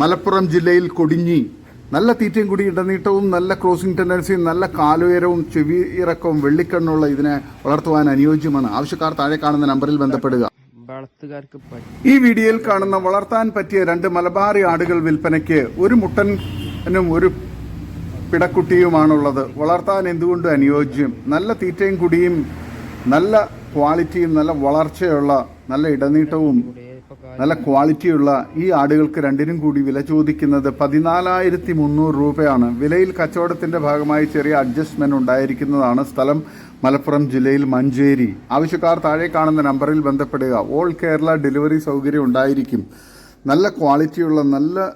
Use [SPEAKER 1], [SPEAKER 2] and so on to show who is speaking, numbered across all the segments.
[SPEAKER 1] മലപ്പുറം ജില്ലയിൽ കൊടിഞ്ഞി. നല്ല തീറ്റയും കൂടി ഇടനീട്ടവും നല്ല ക്രോസിംഗ് ടെൻഡൻസിയും നല്ല കാലുയരവും ചെവി ഇറക്കവും വെള്ളിക്കണ്ണുള്ള ഇതിനെ വളർത്തുവാൻ അനുയോജ്യമാണ്. ആവശ്യക്കാർ താഴെ കാണുന്ന നമ്പറിൽ ബന്ധപ്പെടുക. ഈ വീഡിയോയിൽ കാണുന്ന വളർത്താൻ പറ്റിയ രണ്ട് മലബാറി ആടുകൾ വിൽപ്പനയ്ക്ക് ഒരു മുട്ടനും ഒരു പിടക്കുട്ടിയുമാണുള്ളത്. വളർത്താൻ എന്തുകൊണ്ടും അനുയോജ്യം? നല്ല തീറ്റയും കുടിയും നല്ല ക്വാളിറ്റിയും നല്ല വളർച്ചയുള്ള നല്ല ഇടനീട്ടവും നല്ല ക്വാളിറ്റിയുള്ള ഈ ആടുകൾക്ക് രണ്ടിനും കൂടി വില ചോദിക്കുന്നത് പതിനാലായിരത്തി മുന്നൂറ് രൂപയാണ്. വിലയിൽ കച്ചവടത്തിന്റെ ഭാഗമായി ചെറിയ അഡ്ജസ്റ്റ്മെന്റ് ഉണ്ടായിരിക്കുന്നതാണ് സ്ഥലം മലപ്പുറം ജില്ലയിൽ മഞ്ചേരി. ആവശ്യക്കാർ താഴെ കാണുന്ന നമ്പറിൽ ബന്ധപ്പെടുക. ഓൾ കേരള ഡെലിവറി സൗകര്യം ഉണ്ടായിരിക്കും. നല്ല ക്വാളിറ്റിയുള്ള നല്ല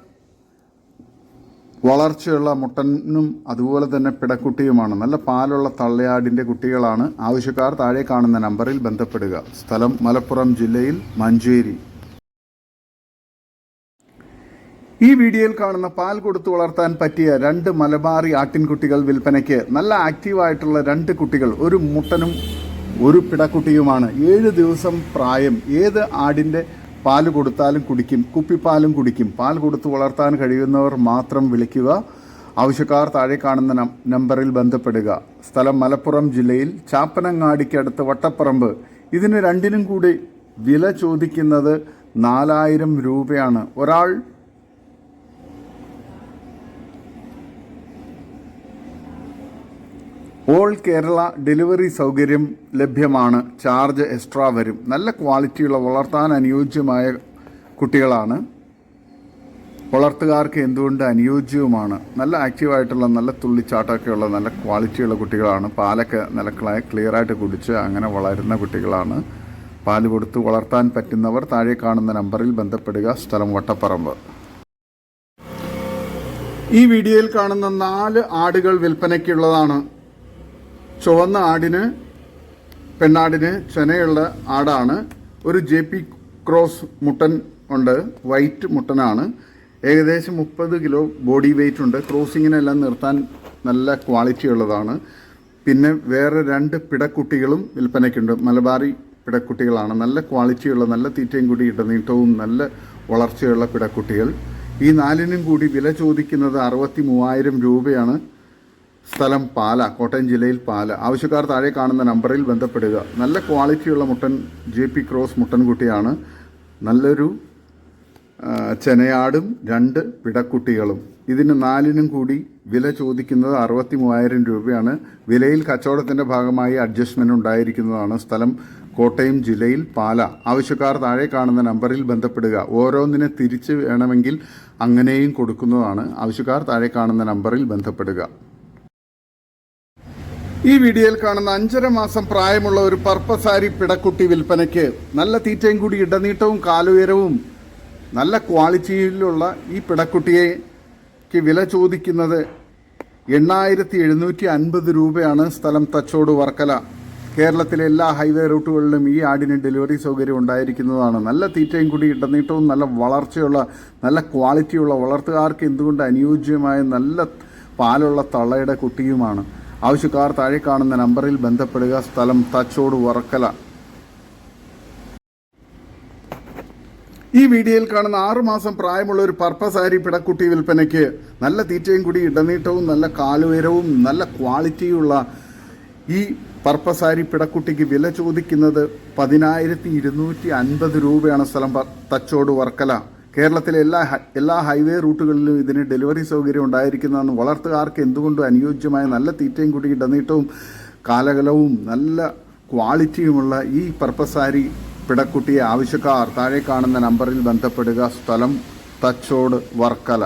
[SPEAKER 1] വളർച്ചയുള്ള മുട്ടനും അതുപോലെ തന്നെ പിടക്കുട്ടിയുമാണ്. നല്ല പാലുള്ള തള്ളയാടിന്റെ കുട്ടികളാണ്. ആവശ്യക്കാർ താഴെ കാണുന്ന നമ്പറിൽ ബന്ധപ്പെടുക. സ്ഥലം മലപ്പുറം ജില്ലയിൽ മഞ്ചേരി. ഈ വീഡിയോയിൽ കാണുന്ന പാൽ കൊടുത്തു വളർത്താൻ പറ്റിയ രണ്ട് മലബാറി ആട്ടിൻകുട്ടികൾ വിൽപ്പനയ്ക്ക് നല്ല ആക്റ്റീവായിട്ടുള്ള രണ്ട് കുട്ടികൾ ഒരു മുട്ടനും ഒരു പിടക്കുട്ടിയുമാണ്. ഏഴ് ദിവസം പ്രായം. ഏത് ആടിന്റെ പാൽ കൊടുത്താലും കുടിക്കും കുപ്പിപ്പാലും കുടിക്കും. പാൽ കൊടുത്തു വളർത്താൻ കഴിയുന്നവർ മാത്രം വിളിക്കുക ആവശ്യക്കാർ താഴെ കാണുന്ന നമ്പറിൽ ബന്ധപ്പെടുക. സ്ഥലം മലപ്പുറം ജില്ലയിൽ ചാപ്പനങ്ങാടിക്കടുത്ത് വട്ടപ്പറമ്പ്. ഇതിന് രണ്ടിനും കൂടി വില ചോദിക്കുന്നത് നാലായിരം രൂപയാണ്. ഒരാൾ ഓൾ കേരള ഡെലിവറി സൗകര്യം ലഭ്യമാണ്. ചാർജ് എക്സ്ട്രാ വരും. നല്ല ക്വാളിറ്റിയുള്ള വളർത്താൻ അനുയോജ്യമായ കുട്ടികളാണ്. വളർത്തുകാർക്ക് എന്തുകൊണ്ട് അനുയോജ്യവുമാണ്? നല്ല ആക്റ്റീവായിട്ടുള്ള നല്ല തുള്ളിച്ചാട്ടമൊക്കെയുള്ള നല്ല ക്വാളിറ്റിയുള്ള കുട്ടികളാണ്. പാലൊക്കെ നല്ല ക്ലിയർ ആയിട്ട് കുടിച്ച് അങ്ങനെ വളരുന്ന കുട്ടികളാണ്. പാൽ കൊടുത്ത് വളർത്താൻ പറ്റുന്നവർ താഴെ കാണുന്ന നമ്പറിൽ ബന്ധപ്പെടുക. സ്ഥലം വട്ടപ്പറമ്പ്. ഈ വീഡിയോയിൽ കാണുന്ന നാല് ആടുകൾ വിൽപ്പനയ്ക്കുള്ളതാണ്. ചുവന്ന ആടിന് പെണ്ണാടിന് ചെനയുള്ള ആടാണ്. ഒരു ജെ പി ക്രോസ് മുട്ടൻ ഉണ്ട് വൈറ്റ് മുട്ടനാണ്. ഏകദേശം മുപ്പത് കിലോ ബോഡി വെയിറ്റ് ഉണ്ട്. ക്രോസിങ്ങിനെല്ലാം നിർത്താൻ നല്ല ക്വാളിറ്റി ഉള്ളതാണ്. പിന്നെ വേറെ രണ്ട് പിടക്കുട്ടികളും വിൽപ്പനയ്ക്കുണ്ട്. മലബാറി പിടക്കുട്ടികളാണ്. നല്ല ക്വാളിറ്റിയുള്ള നല്ല തീറ്റയും കൂടി ഇടനീട്ടവും നല്ല വളർച്ചയുള്ള പിടക്കുട്ടികൾ. ഈ നാലിനും കൂടി വില ചോദിക്കുന്നത് അറുപത്തി മൂവായിരം രൂപയാണ്. സ്ഥലം പാല കോട്ടയം ജില്ലയിൽ പാല. ആവശ്യക്കാർ താഴെ കാണുന്ന നമ്പറിൽ ബന്ധപ്പെടുക. നല്ല ക്വാളിറ്റിയുള്ള മുട്ടൻ ജെ പി ക്രോസ് മുട്ടൻകുട്ടിയാണ്. നല്ലൊരു ചെനയാടും രണ്ട് പിടക്കുട്ടികളും. ഇതിന് നാലിനും കൂടി വില ചോദിക്കുന്നത് അറുപത്തി മൂവായിരം രൂപയാണ്. വിലയിൽ കച്ചവടത്തിന്റെ ഭാഗമായി അഡ്ജസ്റ്റ്മെന്റ് ഉണ്ടായിരിക്കുന്നതാണ് സ്ഥലം കോട്ടയം ജില്ലയിൽ പാല. ആവശ്യക്കാർ താഴെ കാണുന്ന നമ്പറിൽ ബന്ധപ്പെടുക. ഓരോന്നിനെ തിരിച്ച് വേണമെങ്കിൽ അങ്ങനെയും കൊടുക്കുന്നതാണ്. ആവശ്യക്കാർ താഴെ കാണുന്ന നമ്പറിൽ ബന്ധപ്പെടുക. ഈ വീഡിയോയിൽ കാണുന്ന അഞ്ചര മാസം പ്രായമുള്ള ഒരു പർപ്പസാരി പിടക്കുട്ടി വിൽപ്പനയ്ക്ക് നല്ല തീറ്റയും കൂടി ഇടനീട്ടവും കാലുയരവും നല്ല ക്വാളിറ്റിയിലുള്ള ഈ പിടക്കുട്ടിയേക്ക് വില ചോദിക്കുന്നത് എണ്ണായിരത്തി എഴുന്നൂറ്റി അൻപത് രൂപയാണ് സ്ഥലം തച്ചോട് വർക്കല. കേരളത്തിലെ എല്ലാ ഹൈവേ റൂട്ടുകളിലും ഈ ആടിന് ഡെലിവറി സൗകര്യം ഉണ്ടായിരിക്കുന്നതാണ്. നല്ല തീറ്റയും കൂടി ഇടനീട്ടവും നല്ല വളർച്ചയുള്ള നല്ല ക്വാളിറ്റിയുള്ള വളർത്തുകാർക്ക് എന്തുകൊണ്ട് അനുയോജ്യമായ നല്ല പാലുള്ള തള്ളയുടെ കുട്ടിയുമാണ്. ആവശ്യക്കാർ താഴെ കാണുന്ന നമ്പറിൽ ബന്ധപ്പെടുക. സ്ഥലം തച്ചോട് വറക്കല. ഈ വീഡിയോയിൽ കാണുന്ന ആറുമാസം പ്രായമുള്ള ഒരു പർപ്പസാരി പിടക്കുട്ടി വിൽപ്പനയ്ക്ക് നല്ല തീറ്റയും കൂടി ഇടനീട്ടവും നല്ല കാലുയരവും നല്ല ക്വാളിറ്റിയുള്ള ഈ പർപ്പസാരി പിടക്കുട്ടിക്ക് വില ചോദിക്കുന്നത് പതിനായിരത്തി ഇരുന്നൂറ്റി അൻപത് രൂപയാണ് സ്ഥലം തച്ചോട് വർക്കല കേരളത്തിലെ എല്ലാ എല്ലാ ഹൈവേ റൂട്ടുകളിലും ഇതിന് ഡെലിവറി സൗകര്യം ഉണ്ടായിരിക്കുന്നതാണ് വളർത്തുകാർക്ക് എന്തുകൊണ്ടും അനുയോജ്യമായ നല്ല തീറ്റയും കൂടി ഇടനീട്ടവും കാലകലവും നല്ല ക്വാളിറ്റിയുമുള്ള ഈ പർപ്പസാരി പിടക്കുട്ടിയെ ആവശ്യക്കാർ താഴെ കാണുന്ന നമ്പറിൽ ബന്ധപ്പെടുക. സ്ഥലം തച്ചോട് വർക്കല.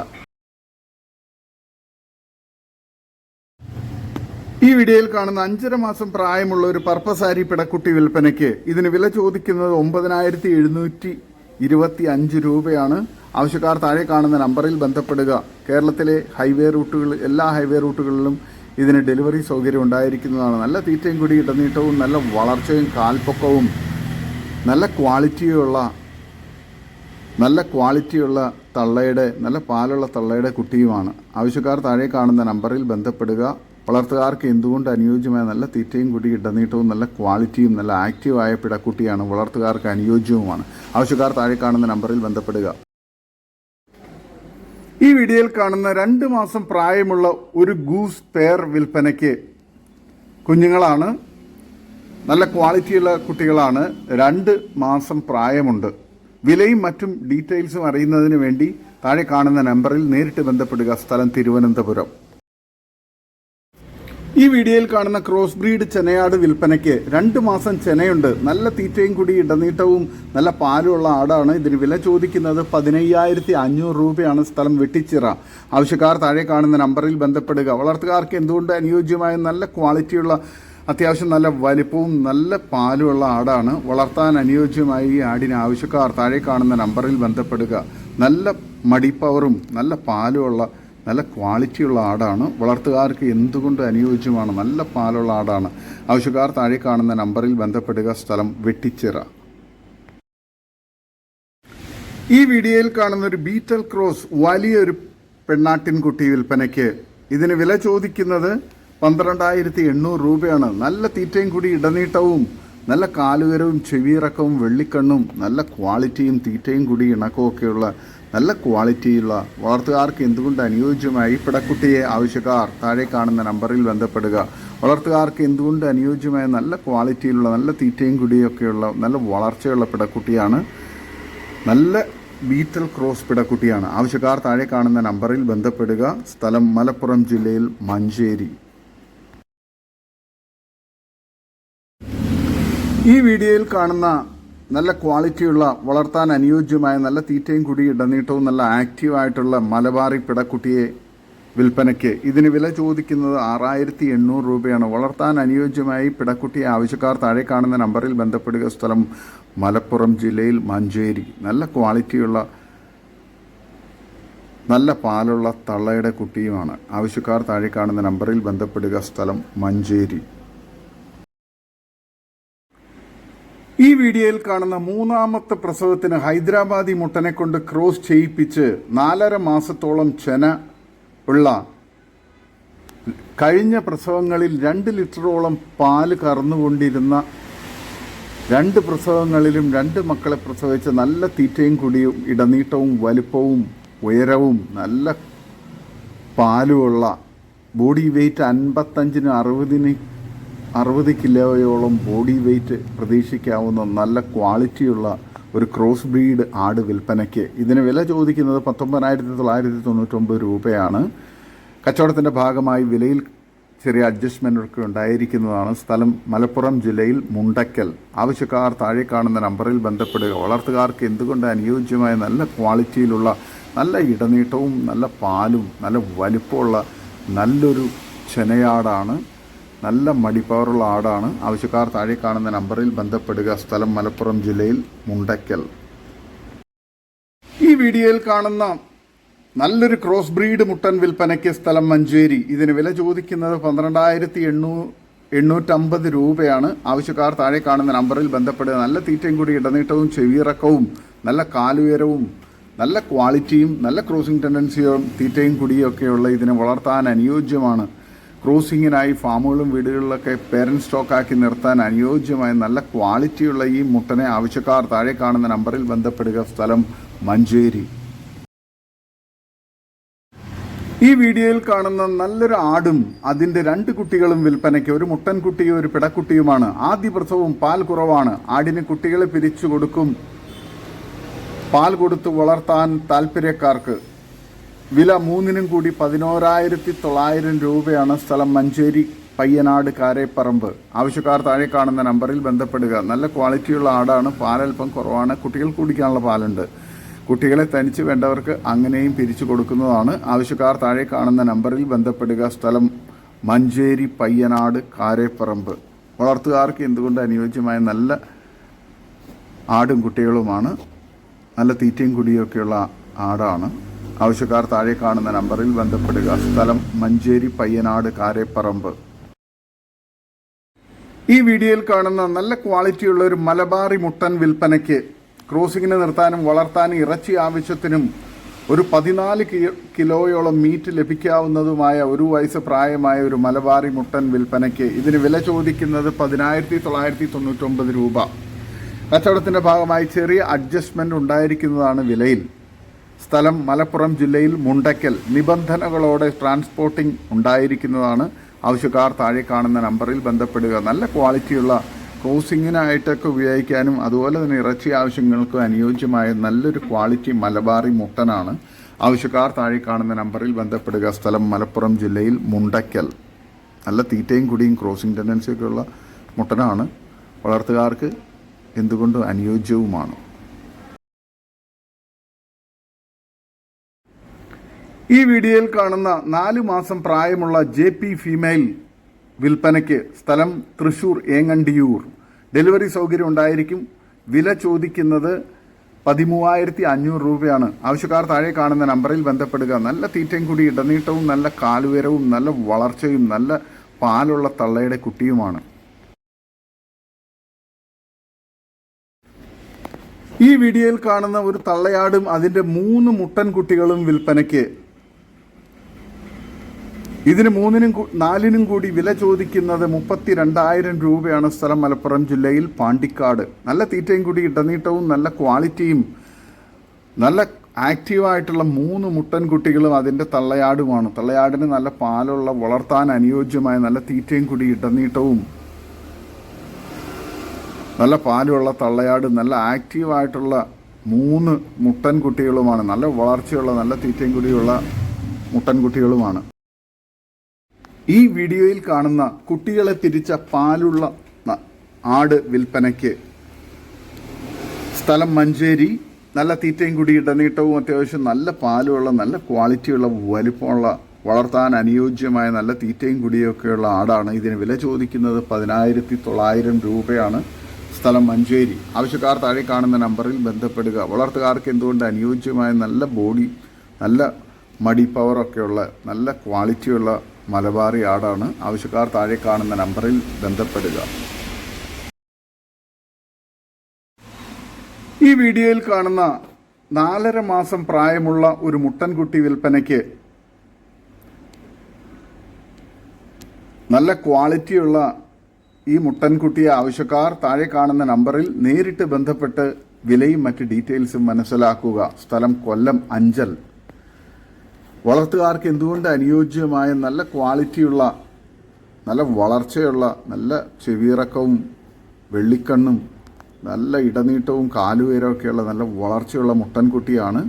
[SPEAKER 1] ഈ വീഡിയോയിൽ കാണുന്ന അഞ്ചര മാസം പ്രായമുള്ള ഒരു പർപ്പസാരി പിടക്കുട്ടി വിൽപ്പനയ്ക്ക് ഇതിന് വില ചോദിക്കുന്നത് ഒമ്പതിനായിരത്തി എഴുന്നൂറ്റി ഇരുപത്തി അഞ്ച് രൂപയാണ്. ആവശ്യക്കാർ താഴെ കാണുന്ന നമ്പറിൽ ബന്ധപ്പെടുക. കേരളത്തിലെ ഹൈവേ റൂട്ടുകൾ എല്ലാ ഹൈവേ റൂട്ടുകളിലും ഇതിന് ഡെലിവറി സൗകര്യം ഉണ്ടായിരിക്കുന്നതാണ്. നല്ല തീറ്റയും കൂടി ഇടനീട്ടവും നല്ല വളർച്ചയും കാൽപ്പൊക്കവും നല്ല ക്വാളിറ്റിയുള്ള നല്ല ക്വാളിറ്റിയുള്ള തള്ളയുടെ നല്ല പാലുള്ള തള്ളയുടെ കുട്ടിയുമാണ്. ആവശ്യക്കാർ താഴെ കാണുന്ന നമ്പറിൽ ബന്ധപ്പെടുക. വളർത്തുകാർക്ക് എന്തുകൊണ്ട് അനുയോജ്യമായ നല്ല തീറ്റയും കൂടി ഇടനീട്ടവും നല്ല ക്വാളിറ്റിയും നല്ല ആക്റ്റീവായ പിടക്കുട്ടിയാണ് വളർത്തുകാർക്ക് അനുയോജ്യവുമാണ്? ആവശ്യക്കാർ താഴെ കാണുന്ന നമ്പറിൽ ബന്ധപ്പെടുക. ഈ വീഡിയോയിൽ കാണുന്ന രണ്ട് മാസം പ്രായമുള്ള ഒരു ഗൂസ് പെയർ വിൽപ്പനയ്ക്ക് കുഞ്ഞുങ്ങളാണ്. നല്ല ക്വാളിറ്റിയുള്ള കുട്ടികളാണ്. രണ്ട് മാസം പ്രായമുണ്ട്. വിലയും മറ്റും ഡീറ്റെയിൽസും അറിയുന്നതിന് വേണ്ടി താഴെ കാണുന്ന നമ്പറിൽ നേരിട്ട് ബന്ധപ്പെടുക. സ്ഥലം തിരുവനന്തപുരം. ഈ വീഡിയോയിൽ കാണുന്ന ക്രോസ് ബ്രീഡ് ചെനയാട് വിൽപ്പനയ്ക്ക് രണ്ട് മാസം ചെനയുണ്ട്. നല്ല തീറ്റയും കൂടി ഇടനീട്ടവും നല്ല പാലുമുള്ള ആടാണ് ഇതിന് വില ചോദിക്കുന്നത്. പതിനയ്യായിരത്തി അഞ്ഞൂറ് രൂപയാണ് സ്ഥലം വെട്ടിച്ചിറ. ആവശ്യക്കാർ താഴെ കാണുന്ന നമ്പറിൽ ബന്ധപ്പെടുക. വളർത്തുകാർക്ക് എന്തുകൊണ്ട് അനുയോജ്യമായ നല്ല ക്വാളിറ്റിയുള്ള അത്യാവശ്യം നല്ല വലിപ്പവും നല്ല പാലുമുള്ള ആടാണ് വളർത്താൻ അനുയോജ്യമായ ഈ ആടിന് ആവശ്യക്കാർ താഴെ കാണുന്ന നമ്പറിൽ ബന്ധപ്പെടുക. നല്ല മടിപ്പവറും നല്ല പാലുമുള്ള നല്ല ക്വാളിറ്റിയുള്ള ആടാണ്. വളർത്തുകാർക്ക് എന്തുകൊണ്ട് അനുയോജ്യമാണ്? നല്ല പാലുള്ള ആടാണ്. ആവശ്യക്കാർ താഴെ കാണുന്ന നമ്പറിൽ ബന്ധപ്പെടുക. സ്ഥലം വെട്ടിച്ചിറ. ഈ വീഡിയോയിൽ കാണുന്ന ഒരു ബീറ്റൽ ക്രോസ് വലിയൊരു പെണ്ണാട്ടിൻകുട്ടി വിൽപ്പനയ്ക്ക്. ഇതിന് വില ചോദിക്കുന്നത് പന്ത്രണ്ടായിരത്തി എണ്ണൂറ് രൂപയാണ്. നല്ല തീറ്റയും കൂടി ഇടനീട്ടവും നല്ല കാലുകരവും ചെവിയിറക്കവും വെള്ളിക്കണ്ണും നല്ല ക്വാളിറ്റിയും തീറ്റയും കൂടി ഇണക്കവും ഒക്കെയുള്ള നല്ല ക്വാളിറ്റിയുള്ള വളർത്തുകാർക്ക് എന്തുകൊണ്ട് അനുയോജ്യമായി പിടക്കുട്ടിയെ ആവശ്യക്കാർ താഴെ കാണുന്ന നമ്പറിൽ ബന്ധപ്പെടുക? വളർത്തുകാർക്ക് എന്തുകൊണ്ട് അനുയോജ്യമായ നല്ല ക്വാളിറ്റിയിലുള്ള നല്ല തീറ്റയും കുടിയൊക്കെയുള്ള നല്ല വളർച്ചയുള്ള പിടക്കുട്ടിയാണ്? നല്ല ബീറ്റൽ ക്രോസ് പിടക്കുട്ടിയാണ്. ആവശ്യക്കാർ താഴെ കാണുന്ന നമ്പറിൽ ബന്ധപ്പെടുക. സ്ഥലം മലപ്പുറം ജില്ലയിൽ മഞ്ചേരി. ഈ വീഡിയോയിൽ കാണുന്ന നല്ല ക്വാളിറ്റിയുള്ള വളർത്താൻ അനുയോജ്യമായ നല്ല തീറ്റയും കൂടി ഇടനീട്ടവും നല്ല ആക്റ്റീവായിട്ടുള്ള മലബാറി പിടക്കുട്ടിയെ വിൽപ്പനയ്ക്ക്. ഇതിന് വില ചോദിക്കുന്നത് ആറായിരത്തി എണ്ണൂറ് രൂപയാണ്. വളർത്താൻ അനുയോജ്യമായി പിടക്കുട്ടിയെ ആവശ്യക്കാർ താഴെ കാണുന്ന നമ്പറിൽ ബന്ധപ്പെടുക. സ്ഥലം മലപ്പുറം ജില്ലയിൽ മഞ്ചേരി. നല്ല ക്വാളിറ്റിയുള്ള നല്ല പാലുള്ള തള്ളയുടെ കുട്ടിയുമാണ്. ആവശ്യക്കാർ താഴെ കാണുന്ന നമ്പറിൽ ബന്ധപ്പെടുക. സ്ഥലം മഞ്ചേരി. ഈ വീഡിയോയിൽ കാണുന്ന മൂന്നാമത്തെ പ്രസവത്തിന് ഹൈദരാബാദി മുട്ടനെ കൊണ്ട് ക്രോസ് ചെയ്യിപ്പിച്ച് നാലര മാസത്തോളം ചെന ഉള്ള കഴിഞ്ഞ പ്രസവങ്ങളിൽ രണ്ട് ലിറ്ററോളം പാൽ കറന്നുകൊണ്ടിരുന്ന രണ്ട് പ്രസവങ്ങളിലും രണ്ട് മക്കളെ പ്രസവിച്ച നല്ല തീറ്റയും കുടിയും ഇടനീട്ടവും വലിപ്പവും ഉയരവും നല്ല പാലുമുള്ള ബോഡി വെയ്റ്റ് അൻപത്തഞ്ചിന് അറുപതിന് അറുപത് കിലോയോളം ബോഡി വെയ്റ്റ് പ്രതീക്ഷിക്കാവുന്ന നല്ല ക്വാളിറ്റിയുള്ള ഒരു ക്രോസ് ബ്രീഡ് ആട് വിൽപ്പനയ്ക്ക്. ഇതിന് വില ചോദിക്കുന്നത് പത്തൊമ്പതിനായിരത്തി തൊള്ളായിരത്തി തൊണ്ണൂറ്റൊമ്പത് രൂപയാണ്. കച്ചവടത്തിന്റെ ഭാഗമായി വിലയിൽ ചെറിയ അഡ്ജസ്റ്റ്മെന്റൊക്കെ ഉണ്ടായിരിക്കുന്നതാണ്. സ്ഥലം മലപ്പുറം ജില്ലയിൽ മുണ്ടക്കൽ. ആവശ്യക്കാർ താഴെ കാണുന്ന നമ്പറിൽ ബന്ധപ്പെടുക. വളർത്തുകാർക്ക് എന്തുകൊണ്ട് അനുയോജ്യമായ നല്ല ക്വാളിറ്റിയിലുള്ള നല്ല ഇടനീട്ടവും നല്ല പാലും നല്ല വലിപ്പമുള്ള നല്ലൊരു ചെനയാടാണ് നല്ല മടിപ്പവറുള്ള ആടാണ്. ആവശ്യക്കാർ താഴെ കാണുന്ന നമ്പറിൽ ബന്ധപ്പെടുക. സ്ഥലം മലപ്പുറം ജില്ലയിൽ മുണ്ടയ്ക്കൽ. ഈ വീഡിയോയിൽ കാണുന്ന നല്ലൊരു ക്രോസ് ബ്രീഡ് മുട്ടൻ വിൽപ്പനയ്ക്ക് സ്ഥലം മഞ്ചേരി. ഇതിന് വില ചോദിക്കുന്നത് പന്ത്രണ്ടായിരത്തി എണ്ണൂ എണ്ണൂറ്റമ്പത് രൂപയാണ്. ആവശ്യക്കാർ താഴെ കാണുന്ന നമ്പറിൽ ബന്ധപ്പെടുക. നല്ല തീറ്റയും കൂടി ഇടനീട്ടവും ചെവിയിറക്കവും നല്ല കാലുയരവും നല്ല ക്വാളിറ്റിയും നല്ല ക്രോസിംഗ് ടെൻഡൻസിയും തീറ്റയും കുടിയും ഒക്കെയുള്ള ഇതിനെ വളർത്താൻ അനുയോജ്യമാണ് ക്രോസിങ്ങിനായി ഫാമുകളും വീടുകളിലൊക്കെ പേരന്റ് സ്റ്റോക്കാക്കി നിർത്താൻ അനുയോജ്യമായ നല്ല ക്വാളിറ്റിയുള്ള ഈ മുട്ടനെ ആവശ്യക്കാർ താഴെ കാണുന്ന നമ്പറിൽ ബന്ധപ്പെടുക. സ്ഥലം മഞ്ചേരി. ഈ വീഡിയോയിൽ കാണുന്ന നല്ലൊരു ആടും അതിന്റെ രണ്ട് കുട്ടികളും വിൽപ്പനയ്ക്ക് ഒരു മുട്ടൻകുട്ടിയും ഒരു പിടക്കുട്ടിയുമാണ്. ആദ്യ പ്രസവവും പാൽ കുറവാണ്. ആടിന് കുട്ടികളെ പിരിച്ചു കൊടുക്കും. പാൽ കൊടുത്തു വളർത്താൻ താല്പര്യക്കാർക്ക് വില മൂന്നിനും കൂടി പതിനോരായിരത്തി തൊള്ളായിരം രൂപയാണ് സ്ഥലം മഞ്ചേരി പയ്യനാട് കാരേപ്പറമ്പ് ആവശ്യക്കാർ താഴെ കാണുന്ന നമ്പറിൽ ബന്ധപ്പെടുക. നല്ല ക്വാളിറ്റിയുള്ള ആടാണ്. പാലൽപ്പം കുറവാണ്. കുട്ടികൾ കുടിക്കാനുള്ള പാലുണ്ട്. കുട്ടികളെ തനിച്ച് വേണ്ടവർക്ക് അങ്ങനെയും പിരിച്ചു കൊടുക്കുന്നതാണ്. ആവശ്യക്കാർ താഴെ കാണുന്ന നമ്പറിൽ ബന്ധപ്പെടുക. സ്ഥലം മഞ്ചേരി പയ്യനാട് കാരേപ്പറമ്പ് വളർത്തുകാർക്ക് എന്തുകൊണ്ട് അനുയോജ്യമായ നല്ല ആടും കുട്ടികളുമാണ്? നല്ല തീറ്റയും കുടിയൊക്കെയുള്ള ആടാണ്. ആവശ്യക്കാർ താഴെ കാണുന്ന നമ്പറിൽ ബന്ധപ്പെടുക. സ്ഥലം മഞ്ചേരി പയ്യനാട് കാരേപ്പറമ്പ്. ഈ വീഡിയോയിൽ കാണുന്ന നല്ല ക്വാളിറ്റിയുള്ള ഒരു മലബാറി മുട്ടൻ വിൽപ്പനയ്ക്ക് ക്രോസിങ്ങിന് നിർത്താനും വളർത്താനും ഇറച്ചി ആവശ്യത്തിനും ഒരു പതിനാല് കിലോയോളം മീറ്റ് ലഭിക്കാവുന്നതുമായ ഒരു വയസ്സ് പ്രായമായ ഒരു മലബാറി മുട്ടൻ വിൽപ്പനയ്ക്ക് ഇതിന് വില ചോദിക്കുന്നത് പതിനായിരത്തി തൊള്ളായിരത്തി തൊണ്ണൂറ്റൊമ്പത് രൂപ. കച്ചവടത്തിന്റെ ഭാഗമായി ചെറിയ അഡ്ജസ്റ്റ്മെന്റ് ഉണ്ടായിരിക്കുന്നതാണ് വിലയിൽ. സ്ഥലം മലപ്പുറം ജില്ലയിൽ മുണ്ടക്കൽ നിബന്ധനകളോടെ ട്രാൻസ്പോർട്ടിംഗ് ഉണ്ടായിരിക്കുന്നതാണ്. ആവശ്യക്കാർ താഴെ കാണുന്ന നമ്പറിൽ ബന്ധപ്പെടുക. നല്ല ക്വാളിറ്റിയുള്ള ക്രോസിങ്ങിനായിട്ടൊക്കെ ഉപയോഗിക്കാനും അതുപോലെ തന്നെ ഇറച്ചി ആവശ്യങ്ങൾക്കും അനുയോജ്യമായ നല്ലൊരു ക്വാളിറ്റി മലബാറി മുട്ടനാണ്. ആവശ്യക്കാർ താഴെ കാണുന്ന നമ്പറിൽ ബന്ധപ്പെടുക. സ്ഥലം മലപ്പുറം ജില്ലയിൽ മുണ്ടക്കൽ നല്ല തീറ്റയും കുടിയും ക്രോസിംഗ് ടെൻഡൻസിയൊക്കെയുള്ള മുട്ടനാണ്. വളർത്തുകാർക്ക് എന്തുകൊണ്ടും അനുയോജ്യവുമാണ്? ഈ വീഡിയോയിൽ കാണുന്ന നാലു മാസം പ്രായമുള്ള ജെ പി ഫീമെയിൽ വിൽപ്പനയ്ക്ക് സ്ഥലം തൃശൂർ ഏങ്ങണ്ടിയൂർ. ഡെലിവറി സൗകര്യം ഉണ്ടായിരിക്കും. വില ചോദിക്കുന്നത് പതിമൂവായിരത്തി അഞ്ഞൂറ് രൂപയാണ്. ആവശ്യക്കാർ താഴെ കാണുന്ന നമ്പറിൽ ബന്ധപ്പെടുക. നല്ല തീറ്റയും കൂടി ഇടനീട്ടവും നല്ല കാലുയരവും നല്ല വളർച്ചയും നല്ല പാലുള്ള തള്ളയുടെ കുട്ടിയുമാണ്. ഈ വീഡിയോയിൽ കാണുന്ന ഒരു തള്ളയാടും അതിന്റെ മൂന്ന് മുട്ടൻ കുട്ടികളും വിൽപ്പനയ്ക്ക് ഇതിന് മൂന്നിനും നാലിനും കൂടി വില ചോദിക്കുന്നത് മുപ്പത്തി രണ്ടായിരം രൂപയാണ് സ്ഥലം മലപ്പുറം ജില്ലയിൽ പാണ്ടിക്കാട്. നല്ല തീറ്റയും കൂടി ഇടനീട്ടവും നല്ല ക്വാളിറ്റിയും നല്ല ആക്റ്റീവായിട്ടുള്ള മൂന്ന് മുട്ടൻ കുട്ടികളും അതിന്റെ തള്ളയാടുമാണ്. തള്ളയാടിന് നല്ല പാലുള്ള വളർത്താൻ അനുയോജ്യമായ നല്ല തീറ്റയും കൂടി ഇടനീട്ടവും നല്ല പാലുള്ള തള്ളയാട് നല്ല ആക്റ്റീവായിട്ടുള്ള മൂന്ന് മുട്ടൻ കുട്ടികളുമാണ് നല്ല വളർച്ചയുള്ള നല്ല തീറ്റയും കൂടിയുള്ള മുട്ടൻ കുട്ടികളുമാണ് ഈ വീഡിയോയിൽ കാണുന്ന കുട്ടികളെ തിരിച്ച പാലുള്ള ആട് വിൽപ്പനയ്ക്ക് സ്ഥലം മഞ്ചേരി നല്ല തീറ്റയും കൂടി ഇടനീട്ടവും അത്യാവശ്യം നല്ല പാലുള്ള നല്ല ക്വാളിറ്റിയുള്ള വലിപ്പമുള്ള വളർത്താൻ അനുയോജ്യമായ നല്ല തീറ്റയും കുടിയൊക്കെയുള്ള ആടാണ് ഇതിന് വില ചോദിക്കുന്നത് പതിനായിരത്തി തൊള്ളായിരം രൂപയാണ് സ്ഥലം മഞ്ചേരി. ആവശ്യക്കാർ താഴെ കാണുന്ന നമ്പറിൽ ബന്ധപ്പെടുക. വളർത്തുകാർക്ക് എന്തുകൊണ്ട് അനുയോജ്യമായ നല്ല ബോഡി നല്ല മടി പവറൊക്കെയുള്ള നല്ല ക്വാളിറ്റിയുള്ള മലബാറി ആടാണ്. ആവശ്യക്കാർ താഴെ കാണുന്ന നമ്പറിൽ ബന്ധപ്പെടുക. ഈ വീഡിയോയിൽ കാണുന്ന നാലര മാസം പ്രായമുള്ള ഒരു മുട്ടൻകുട്ടി വിൽപ്പനയ്ക്ക് നല്ല ക്വാളിറ്റിയുള്ള ഈ മുട്ടൻകുട്ടിയെ ആവശ്യക്കാർ താഴെ കാണുന്ന നമ്പറിൽ നേരിട്ട് ബന്ധപ്പെട്ട് വിലയും മറ്റ് ഡീറ്റെയിൽസും മനസ്സിലാക്കുക. സ്ഥലം കൊല്ലം അഞ്ചൽ. വളർത്തുകാർക്ക് എന്തുകൊണ്ട് അനുയോജ്യമായ നല്ല ക്വാളിറ്റിയുള്ള നല്ല വളർച്ചയുള്ള നല്ല ചെവിയിറക്കവും വെള്ളിക്കണ്ണും നല്ല ഇടനീട്ടവും കാലുവേരമൊക്കെയുള്ള നല്ല വളർച്ചയുള്ള മുട്ടൻകുട്ടിയാണ്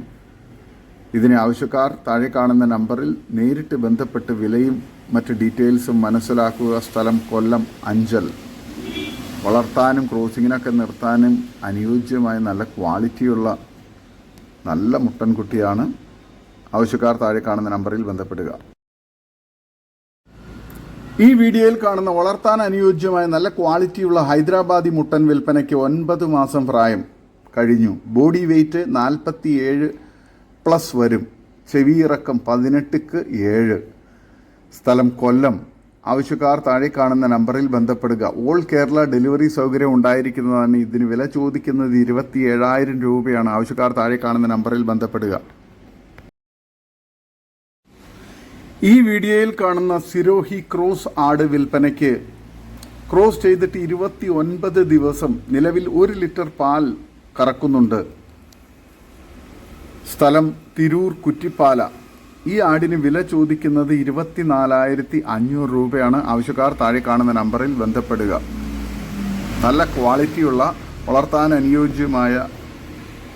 [SPEAKER 1] ഇതിനെ ആവശ്യക്കാർ. താഴെ കാണുന്ന നമ്പറിൽ നേരിട്ട് ബന്ധപ്പെട്ട് വിലയും മറ്റ് ഡീറ്റെയിൽസും മനസ്സിലാക്കുക. സ്ഥലം കൊല്ലം അഞ്ചൽ. വളർത്താനും ക്രോസിങ്ങിനൊക്കെ നിർത്താനും അനുയോജ്യമായ നല്ല ക്വാളിറ്റിയുള്ള നല്ല മുട്ടൻകുട്ടിയാണ് ആവശ്യക്കാർ താഴെ കാണുന്ന നമ്പറിൽ ബന്ധപ്പെടുക. ഈ വീഡിയോയിൽ കാണുന്ന വളർത്താൻ അനുയോജ്യമായ നല്ല ക്വാളിറ്റിയുള്ള ഹൈദരാബാദി മുട്ടൻ വിൽപ്പനയ്ക്ക് ഒൻപത് മാസം പ്രായം കഴിഞ്ഞു. ബോഡി വെയ്റ്റ് നാൽപ്പത്തിയേഴ് പ്ലസ് വരും. ചെവിയിറക്കം പതിനെട്ടുക്ക് ഏഴ്. സ്ഥലം കൊല്ലം. ആവശ്യക്കാർ താഴെ കാണുന്ന നമ്പറിൽ ബന്ധപ്പെടുക. ഓൾ കേരള ഡെലിവറി സൗകര്യം ഉണ്ടായിരിക്കുന്നതാണ് ഇതിന് വില ചോദിക്കുന്നത് ഇരുപത്തി ഏഴായിരം രൂപയാണ്. ആവശ്യക്കാർ താഴെ കാണുന്ന നമ്പറിൽ ബന്ധപ്പെടുക. ഈ വീഡിയോയിൽ കാണുന്ന സിരോഹി ക്രോസ് ആട് വിൽപ്പനയ്ക്ക് ക്രോസ് ചെയ്തിട്ട് ഇരുപത്തി ഒൻപത് ദിവസം നിലവിൽ ഒരു ലിറ്റർ പാൽ കറക്കുന്നുണ്ട്. സ്ഥലം തിരൂർ കുറ്റിപ്പാല. ഈ ആടിന് വില ചോദിക്കുന്നത് ഇരുപത്തിനാലായിരത്തി അഞ്ഞൂറ് രൂപയാണ്. ആവശ്യക്കാർ താഴെ കാണുന്ന നമ്പറിൽ ബന്ധപ്പെടുക. നല്ല ക്വാളിറ്റിയുള്ള വളർത്താൻ അനുയോജ്യമായ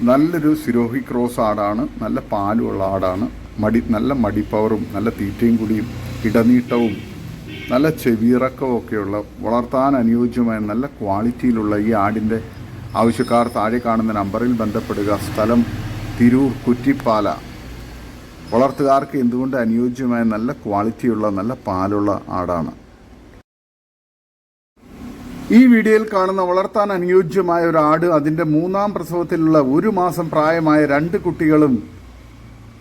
[SPEAKER 1] നല്ലൊരു സിരോഹി ക്രോസ് ആടാണ്. നല്ല പാലുള്ള ആടാണ്. മടി നല്ല മടിപ്പവറും നല്ല തീറ്റയും കൂടിയും ഇടനീട്ടവും നല്ല ചെവിയിറക്കവും ഒക്കെയുള്ള വളർത്താൻ അനുയോജ്യമായ നല്ല ക്വാളിറ്റിയിലുള്ള ഈ ആടിന്റെ ആവശ്യക്കാർ താഴെ കാണുന്ന നമ്പറിൽ ബന്ധപ്പെടുക. സ്ഥലം തിരൂർ കുറ്റിപ്പാല. വളർത്തുകാർക്ക് എന്തുകൊണ്ട് അനുയോജ്യമായ നല്ല ക്വാളിറ്റിയുള്ള നല്ല പാലുള്ള ആടാണ്? ഈ വീഡിയോയിൽ കാണുന്ന വളർത്താൻ അനുയോജ്യമായ ഒരു ആട് അതിന്റെ മൂന്നാം പ്രസവത്തിലുള്ള ഒരു മാസം പ്രായമായ രണ്ട് കുട്ടികളും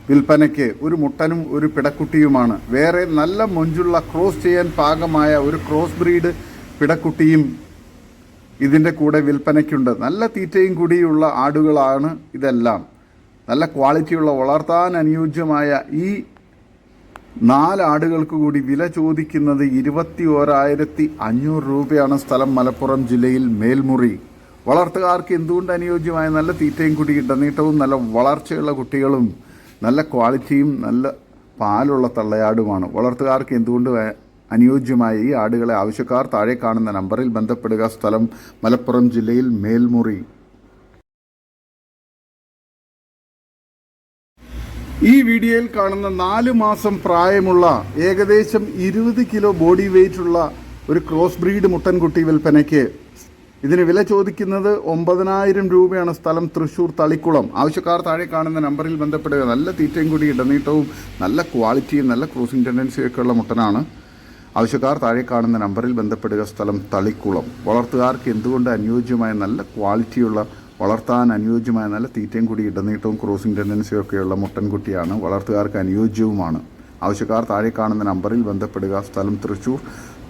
[SPEAKER 1] വിൽപ്പനയ്ക്ക് ഒരു മുട്ടനും ഒരു പിടക്കുട്ടിയുമാണ്. വേറെ നല്ല മൊഞ്ചുള്ള ക്രോസ് ചെയ്യാൻ പാകമായ ഒരു ക്രോസ് ബ്രീഡ് പിടക്കുട്ടിയും ഇതിന്റെ കൂടെ വിൽപ്പനയ്ക്കുണ്ട്. നല്ല തീറ്റയും കൂടിയുള്ള ആടുകളാണ് ഇതെല്ലാം. നല്ല ക്വാളിറ്റിയുള്ള വളർത്താൻ അനുയോജ്യമായ ഈ നാല് ആടുകൾക്ക് കൂടി വില ചോദിക്കുന്നത് ഇരുപത്തി ഓരായിരത്തി അഞ്ഞൂറ് രൂപയാണ് സ്ഥലം മലപ്പുറം ജില്ലയിൽ മേൽമുറി. വളർത്തുകാർക്ക് എന്തുകൊണ്ട് അനുയോജ്യമായ നല്ല തീറ്റയും കൂടി ഇടനീട്ടവും നല്ല വളർച്ചയുള്ള കുട്ടികളും നല്ല ക്വാളിറ്റിയും നല്ല പാലുള്ള തള്ളയാടുമാണ്. വളർത്തുകാർക്ക് എന്തുകൊണ്ട് അനുയോജ്യമായ ഈ ആടുകളെ ആവശ്യക്കാർ താഴെ കാണുന്ന നമ്പറിൽ ബന്ധപ്പെടുക? സ്ഥലം മലപ്പുറം ജില്ലയിൽ മേൽമുറി. ഈ വീഡിയോയിൽ കാണുന്ന നാല് മാസം പ്രായമുള്ള ഏകദേശം ഇരുപത് കിലോ ബോഡി വെയിറ്റ് ഉള്ള ഒരു ക്രോസ് ബ്രീഡ് മുട്ടൻകുട്ടി വിൽപ്പനയ്ക്ക് ഇതിന് വില ചോദിക്കുന്നത് ഒമ്പതിനായിരം രൂപയാണ് സ്ഥലം തൃശ്ശൂർ തളിക്കുളം. ആവശ്യക്കാർ താഴെ കാണുന്ന നമ്പറിൽ ബന്ധപ്പെടുക. നല്ല തീറ്റയും കൂടി ഇടനീട്ടവും നല്ല ക്വാളിറ്റിയും നല്ല ക്രൂസിംഗ് ടെൻഡൻസിയൊക്കെ മുട്ടനാണ്. ആവശ്യക്കാർ താഴെ കാണുന്ന നമ്പറിൽ ബന്ധപ്പെടുക സ്ഥലം തളിക്കുളം. വളർത്തുകാർക്ക് എന്തുകൊണ്ട് അനുയോജ്യമായ നല്ല ക്വാളിറ്റിയുള്ള വളർത്താൻ അനുയോജ്യമായ നല്ല തീറ്റയും കൂടി ഇടനീട്ടവും ക്രോസിംഗ് ടെൻഡൻസിയും ഒക്കെയുള്ള മുട്ടൻകുട്ടിയാണ്. വളർത്തുകാർക്ക് അനുയോജ്യവുമാണ്. ആവശ്യക്കാർ താഴെ കാണുന്ന നമ്പറിൽ ബന്ധപ്പെടുക സ്ഥലം തൃശ്ശൂർ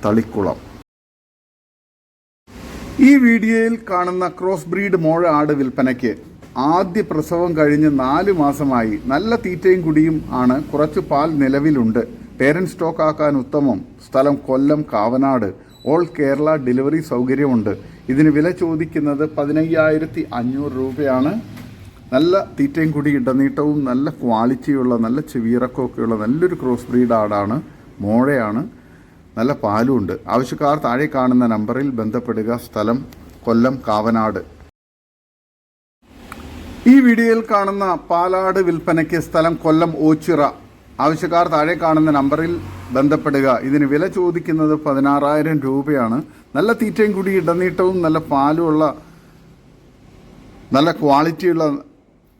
[SPEAKER 1] തളിക്കുളം. ഈ വീഡിയോയിൽ കാണുന്ന ക്രോസ് ബ്രീഡ് മോഴ ആട് വിൽപ്പനയ്ക്ക് ആദ്യ പ്രസവം കഴിഞ്ഞ് നാല് മാസമായി നല്ല തീറ്റയും കുടിയും ആണ് കുറച്ച് പാൽ നിലവിലുണ്ട്. പേരന്റ് സ്റ്റോക്ക് ആക്കാൻ ഉത്തമം. സ്ഥലം കൊല്ലം കാവനാട്. ഓൾ കേരള ഡെലിവറി സൗകര്യമുണ്ട്. ഇതിന് വില ചോദിക്കുന്നത് പതിനയ്യായിരത്തി അഞ്ഞൂറ് രൂപയാണ്. നല്ല തീറ്റയും കുടി ഇടനീട്ടവും നല്ല ക്വാളിറ്റിയുള്ള നല്ല ചെവിയിറക്കമൊക്കെയുള്ള നല്ലൊരു ക്രോസ് ബ്രീഡ് ആടാണ്. മോഴയാണ്. നല്ല പാലുമുണ്ട് ആവശ്യക്കാർ താഴെ കാണുന്ന നമ്പറിൽ ബന്ധപ്പെടുക. സ്ഥലം കൊല്ലം കാവനാട്. ഈ വീഡിയോയിൽ കാണുന്ന പാലാട് വിൽപ്പനയ്ക്ക് സ്ഥലം കൊല്ലം ഓച്ചിറ. ആവശ്യക്കാർ താഴെ കാണുന്ന നമ്പറിൽ ബന്ധപ്പെടുക. ഇതിന് വില ചോദിക്കുന്നത് പതിനാറായിരം രൂപയാണ്. നല്ല തീറ്റയും കൂടി ഇടനീട്ടവും നല്ല പാലുമുള്ള നല്ല ക്വാളിറ്റിയുള്ള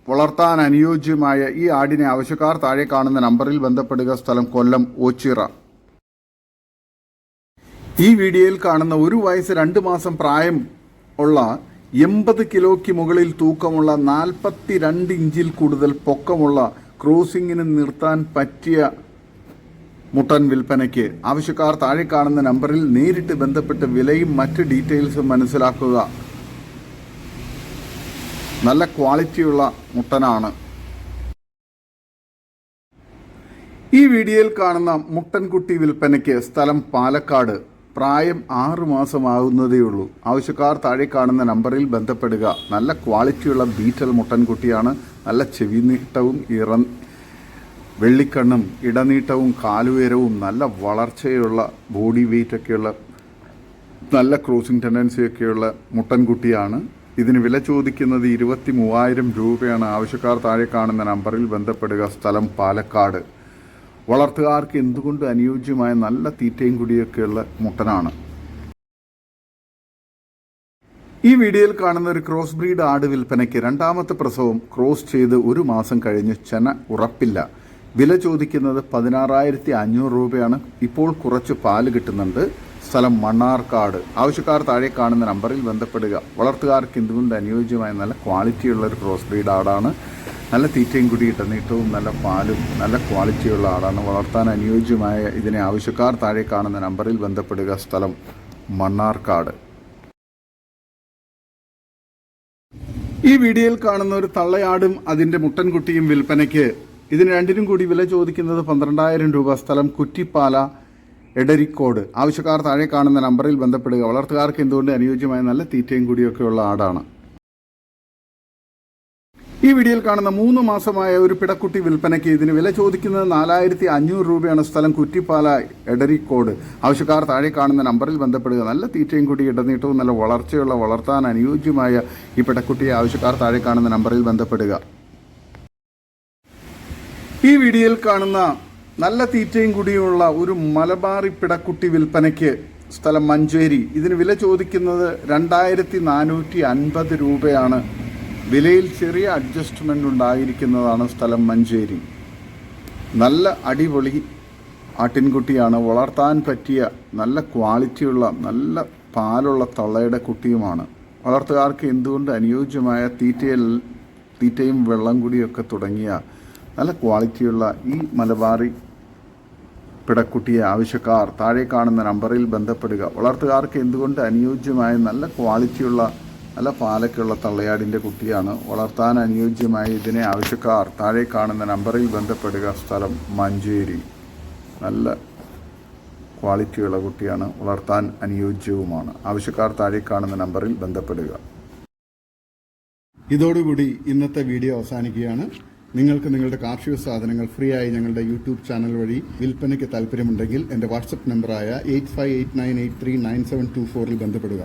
[SPEAKER 1] വളർത്താൻ അനുയോജ്യമായ ഈ ആടിനെ ആവശ്യക്കാർ താഴെ കാണുന്ന നമ്പറിൽ ബന്ധപ്പെടുക. സ്ഥലം കൊല്ലം ഓച്ചിറ. ഈ വീഡിയോയിൽ കാണുന്ന ഒരു വയസ്സ് രണ്ട് മാസം പ്രായം ഉള്ള എൺപത് കിലോയ്ക്ക് മുകളിൽ തൂക്കമുള്ള നാൽപ്പത്തി രണ്ട് ഇഞ്ചിൽ കൂടുതൽ പൊക്കമുള്ള ക്രോസിങ്ങിന് നിർത്താൻ പറ്റിയ മുട്ടൻ വിൽപ്പനയ്ക്ക് ആവശ്യക്കാർ താഴെ കാണുന്ന നമ്പറിൽ നേരിട്ട് ബന്ധപ്പെട്ട് വിലയും മറ്റ് ഡീറ്റെയിൽസും മനസ്സിലാക്കുക. നല്ല ക്വാളിറ്റിയുള്ള മുട്ടനാണ്. ഈ വീഡിയോയിൽ കാണുന്ന മുട്ടൻകുട്ടി വിൽപ്പനയ്ക്ക് സ്ഥലം പാലക്കാട്. പ്രായം ആറ് മാസമാകുന്നതേ ഉള്ളൂ. ആവശ്യക്കാർ താഴെ കാണുന്ന നമ്പറിൽ ബന്ധപ്പെടുക. നല്ല ക്വാളിറ്റിയുള്ള ബീറ്റൽ മുട്ടൻകുട്ടിയാണ്. നല്ല ചെവി നീട്ടവും ഇറ വെള്ളിക്കണ്ണും ഇടനീട്ടവും കാലുയരവും നല്ല വളർച്ചയുള്ള ബോഡി വെയിറ്റൊക്കെയുള്ള നല്ല ക്രോസിംഗ് ടെൻഡൻസിയൊക്കെയുള്ള മുട്ടൻകുട്ടിയാണ്. ഇതിന് വില ചോദിക്കുന്നത് ഇരുപത്തി മൂവായിരം രൂപയാണ്. ആവശ്യക്കാർ താഴെ കാണുന്ന നമ്പറിൽ ബന്ധപ്പെടുക. സ്ഥലം പാലക്കാട്. വളർത്തുകാർക്ക് എന്തുകൊണ്ട് അനുയോജ്യമായ നല്ല തീറ്റയും കുടിയൊക്കെയുള്ള മുട്ടനാണ്? ഈ വീഡിയോയിൽ കാണുന്ന ഒരു ക്രോസ് ബ്രീഡ് ആട് വിൽപ്പനയ്ക്ക് രണ്ടാമത്തെ പ്രസവം ക്രോസ് ചെയ്ത് ഒരു മാസം കഴിഞ്ഞ് ചെന ഉറപ്പില്ല. വില ചോദിക്കുന്നത് പതിനാറായിരത്തി അഞ്ഞൂറ് രൂപയാണ്. ഇപ്പോൾ കുറച്ച് പാൽ കിട്ടുന്നുണ്ട്. സ്ഥലം മണ്ണാർക്കാട്. ആവശ്യക്കാർ താഴെ കാണുന്ന നമ്പറിൽ ബന്ധപ്പെടുക. വളർത്തുകാർക്ക് എന്തുകൊണ്ട് അനുയോജ്യമായ നല്ല ക്വാളിറ്റിയുള്ള ഒരു ക്രോസ് ബ്രീഡ് ആടാണ്. നല്ല തീറ്റയും കുടി ഇട്ടനീട്ടവും നല്ല പാലും നല്ല ക്വാളിറ്റിയുള്ള ആടാണ് വളർത്താൻ അനുയോജ്യമായ ഇതിനെ ആവശ്യക്കാർ താഴെ കാണുന്ന നമ്പറിൽ ബന്ധപ്പെടുക. സ്ഥലം മണ്ണാർക്കാട്. ഈ വീഡിയോയിൽ കാണുന്ന ഒരു തള്ളയാടും അതിന്റെ മുട്ടൻകുട്ടിയും വിൽപ്പനയ്ക്ക് ഇതിന് രണ്ടിനും കൂടി വില ചോദിക്കുന്നത് പന്ത്രണ്ടായിരം രൂപ. സ്ഥലം കുറ്റിപ്പാല എടരിക്കോട്. ആവശ്യക്കാർ താഴെ കാണുന്ന നമ്പറിൽ ബന്ധപ്പെടുക. വളർത്തുകാർക്ക് എന്തുകൊണ്ട് അനുയോജ്യമായ നല്ല തീറ്റയും കൂടിയൊക്കെയുള്ള ആടാണ്. ഈ വീഡിയോയിൽ കാണുന്ന മൂന്ന് മാസമായ ഒരു പിടക്കുട്ടി വിൽപ്പനയ്ക്ക് ഇതിന് വില ചോദിക്കുന്നത് നാലായിരത്തി അഞ്ഞൂറ് രൂപയാണ് സ്ഥലം കുറ്റിപ്പാല എടരിക്കോട്. ആവശ്യക്കാർ താഴെ കാണുന്ന നമ്പറിൽ ബന്ധപ്പെടുക. നല്ല തീറ്റയും കൂടി ഇടനീട്ടവും നല്ല വളർച്ചയുള്ള വളർത്താൻ അനുയോജ്യമായ ഈ പിടക്കുട്ടിയെ ആവശ്യക്കാർ താഴെ കാണുന്ന നമ്പറിൽ ബന്ധപ്പെടുക. ഈ വീഡിയോയിൽ കാണുന്ന നല്ല തീറ്റയും കൂടിയുള്ള ഒരു മലബാറി പിടക്കുട്ടി വിൽപ്പനയ്ക്ക് സ്ഥലം മഞ്ചേരി. ഇതിന് വില ചോദിക്കുന്നത് രണ്ടായിരത്തി രൂപയാണ്. വിലയിൽ ചെറിയ അഡ്ജസ്റ്റ്മെന്റ് ഉണ്ടായിരിക്കുന്നതാണ് സ്ഥലം മഞ്ചേരി. നല്ല അടിപൊളി ആട്ടിൻകുട്ടിയാണ്. വളർത്താൻ പറ്റിയ നല്ല ക്വാളിറ്റിയുള്ള നല്ല പാലുള്ള തള്ളയുടെ കുട്ടിയുമാണ്. വളർത്തുകാർക്ക് എന്തുകൊണ്ട് അനുയോജ്യമായ തീറ്റയിൽ തീറ്റയും വെള്ളം കുടിയൊക്കെ തുടങ്ങിയ നല്ല ക്വാളിറ്റിയുള്ള ഈ മലബാറി പിടക്കുട്ടിയെ ആവശ്യക്കാർ താഴെ കാണുന്ന നമ്പറിൽ ബന്ധപ്പെടുക. വളർത്തുകാർക്ക് എന്തുകൊണ്ട് അനുയോജ്യമായ നല്ല ക്വാളിറ്റിയുള്ള നല്ല പാലക്കുള്ള തള്ളയാടിന്റെ കുട്ടിയാണ്. വളർത്താൻ അനുയോജ്യമായ ഇതിനെ ആവശ്യക്കാർ താഴെ കാണുന്ന നമ്പറിൽ ബന്ധപ്പെടുക സ്ഥലം മഞ്ചേരി. നല്ല ക്വാളിറ്റിയുള്ള കുട്ടിയാണ്. വളർത്താൻ അനുയോജ്യവുമാണ്. ആവശ്യക്കാർ താഴെ കാണുന്ന നമ്പറിൽ ബന്ധപ്പെടുക.
[SPEAKER 2] ഇതോടുകൂടി ഇന്നത്തെ വീഡിയോ അവസാനിക്കുകയാണ്. നിങ്ങൾക്ക് നിങ്ങളുടെ കാർഷിക സാധനങ്ങൾ ഫ്രീ ആയി ഞങ്ങളുടെ യൂട്യൂബ് ചാനൽ വഴി വിൽപ്പനയ്ക്ക് താല്പര്യമുണ്ടെങ്കിൽ എന്റെ വാട്സപ്പ് നമ്പറായ eight five eight nine eight three nine seven two ഫോറിൽ ബന്ധപ്പെടുക.